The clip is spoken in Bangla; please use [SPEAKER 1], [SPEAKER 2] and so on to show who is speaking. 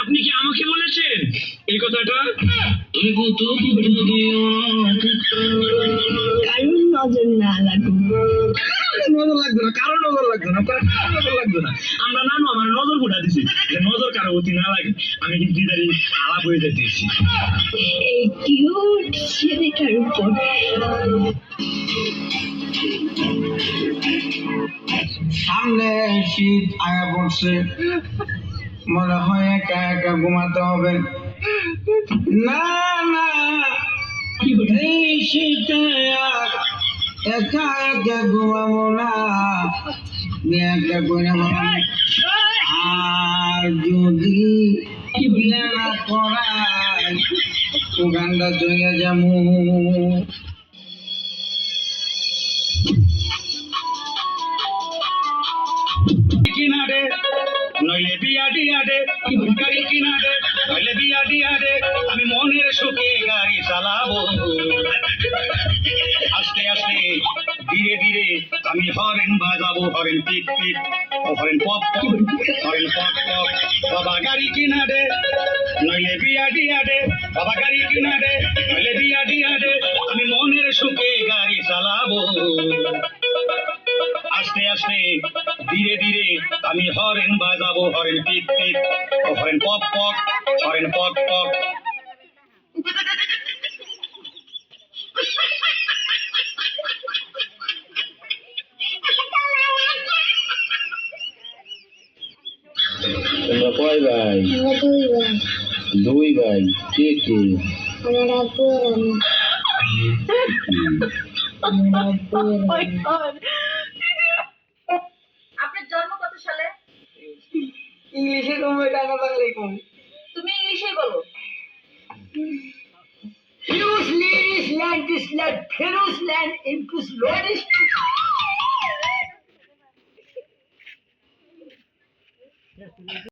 [SPEAKER 1] আপনি কি আমাকে বলেছেন? এই কথাটা?
[SPEAKER 2] কারণ নজর না লাগুক
[SPEAKER 1] নজর লাগবে না কারও নজর লাগবে না কারও নজর লাগবে না। আমরা নানু আমার নজর ফুটা দিছি যে নজর কারও অতি না লাগে আমি কিন্তু দিদারি আলাপ হয়ে যেতেছি
[SPEAKER 2] এই কিউট ছেলেটার উপর
[SPEAKER 3] সামনে শীত আয়া পড়ছে। মনে হয় একা একা ঘুমাতে হবে। না না এই শীতে আর একা একা ঘুমাবো না। একটা করে আর যদি বিয়ে না করাই ওখানটা চলে যাব।
[SPEAKER 1] নইলে বিয়া দিয়া ডিয়াডে গাড়ি কিনারে নইলে বিয়া ডিয়াডে আমি মনের সুখে গাড়ি চালাবো। আস্তে আস্তে ধীরে ধীরে আমি হরেন বাজাবো, হরেন পিট ও হরেন পপ হরেন পপ পপ। বাবা গাড়ি কিনারে নইলে বিয়া ডিয়াডে বাবা গাড়ি কিনারে নইলে বিয়া ডিয়াডে আমি মনের সুখে গাড়ি চালাবো। আস্তে আস্তে ধীরে ধীরে আমি হরেন বাজাবো হরেন পিট ও হরেন পপ পপ হরেন পক পক।
[SPEAKER 4] তোমরা কয় ভাই? দুই ভাই। কে কে?
[SPEAKER 5] আপনার
[SPEAKER 3] ইংলিশে কমবে টাকা থাকলে কম
[SPEAKER 5] তুমি ইংলিশেই বলো
[SPEAKER 3] Fuse ladies land is land, Pharaoh's land into slowest